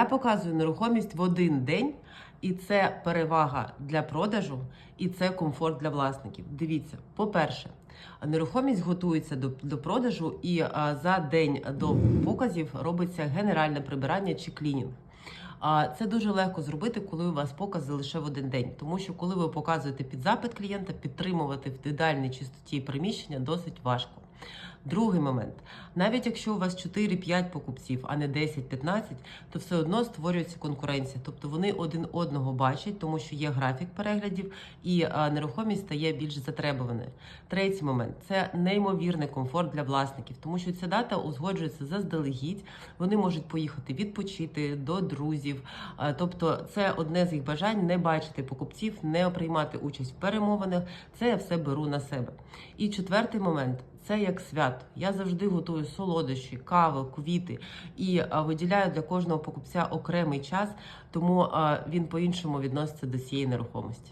Я показую нерухомість в один день, і це перевага для продажу, і це комфорт для власників. Дивіться, по-перше, нерухомість готується до, до продажу, і а, за день до показів робиться генеральне прибирання чи клінінг. А це дуже легко зробити, коли у вас покази лише в один день, тому що коли ви показуєте під запит клієнта, підтримувати в ідеальній чистоті приміщення досить важко. Другий момент: навіть якщо у вас 4-5 покупців, а не 10-15, то все одно створюється конкуренція. Тобто вони один одного бачать, тому що є графік переглядів, і нерухомість стає більш затребуваною. Третій момент це неймовірний комфорт для власників, тому що ця дата узгоджується заздалегідь. Вони можуть поїхати відпочити до друзів. Тобто, це одне з їх бажань не бачити покупців, не приймати участь в перемовинах. Це я все беру на себе. І четвертий момент. Це як свято. Я завжди готую солодощі, кави, квіти і виділяю для кожного покупця окремий час, тому він по-іншому відноситься до цієї нерухомості.